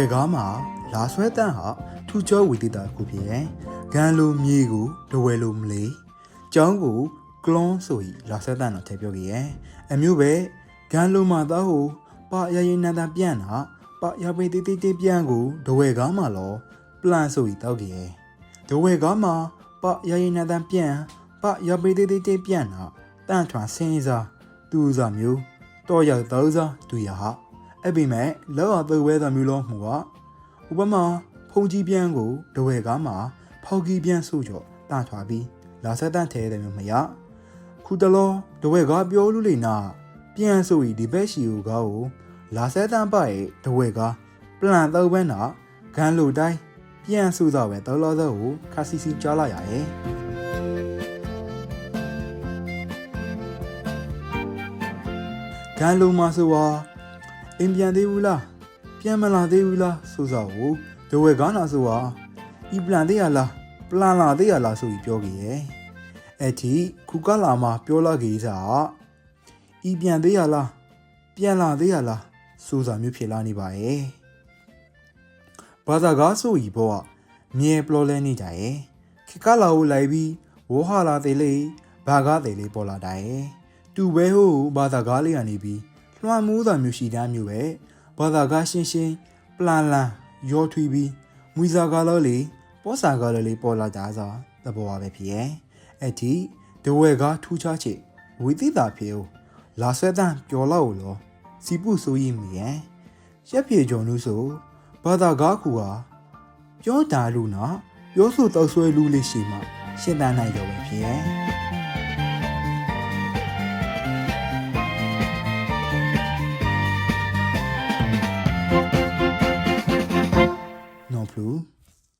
ယ်ကားမှာလာဆွဲတန်းဟာထူကျော်ဝီတိတာတစ်ခုဖြစ်ရဲ့ဂန်လိုမြေကိုဒဝဲလိုမလေးကျောင်းကိုကလွန်ဆိုဤလာဆွဲတန်းတော့ထည့်ပြောခဲ့ရဲ့အမျိုးပဲဂန်လိုမှာသားကိုပရရင်နန်တန်ပြန်တာပရပိတိတိတိပြန်ကိုဒဝဲကားမှာလောပလန်ဆိုဤတောက်ခဲ့ရဲ့ဒဝဲကားမှာပရရင်နန်တန်ပြန်ပရပိတိတိတိပြန်တာတန့်ထွန်စင်းစားသူစားမျိုးတော့ရောက်တော့စားသူရဟာ အဲ့ပိမဲ့လောအသွေးဝဲသားမျိုးလောမှုကဥပမာဖုန်ကြီးပြန်ကိုဒဝဲကားမှာဖောက်ကြီးပြန်ဆိုကြောတန့်ထွာပြီးလာဆက်တန့်ထဲတယ်မျိုးမရခုတလောဒဝဲကားပြောလို့လေနာပြန်ဆိုဤဒီဘက်ရှီကိုကားကိုလာဆက်တန့်ပရဲ့ဒဝဲကားပလန်တော့ဘဲနာဂန်လိုတိုင်းပြန်ဆိုတော့ပဲတော်တော်သောကိုခါစီစီကြားလာရရဲ့ဂန်လိုမှာဆိုဟာ အင်ပြန်သေးဘူးလားပြန်မလာသေးဘူးလားဆိုစားကိုဒဝဲကားနာဆိုဟာဤပလန်သေးရလားပလန်လာသေးရလားဆိုပြီးပြောကြရဲ့အဲ့ဒီခုကလာမှာပြောလာကြီးစားဤပြန်သေးရလားပြန်လာသေးရလားဆိုစားမျိုးဖြစ်လာနေပါရဲ့ဘာသာကားဆိုဤဘောကမြဲပလောလဲနေကြရဲ့ခေကလာကိုလိုက်ပြီးဝေါ်ဟာလာသေးလေဘာကားသေးလေးပေါ်လာတယ်တူပဲဟိုဘာသာကားလေးကနေပြီး လွှမ်းမိုးတာမျိုးရှိတာမျိုးပဲဘာသာကရှင်းရှင်းပလန်လန်ရောထွီပြီးမွေစာကားလို့လေပောစာကားလို့လေပေါ်လာကြစားသဘောပါပဲဖြစ်ရဲ့အဲ့ဒီဒဝဲကားထူးခြားချက်ဝီတိတာဖြစ်ဦးလာဆွဲတန်းပျော်လောက်လို့စီပုဆိုရင်မီရဲ့ရက်ပြေကြုံလို့ဆိုဘာသာကားကူဟာပြောတာလူနော်ပြောဆိုတော့ဆွဲလူလေးရှိမှရှင်းတန်းနိုင်တော့ပဲဖြစ်ရဲ့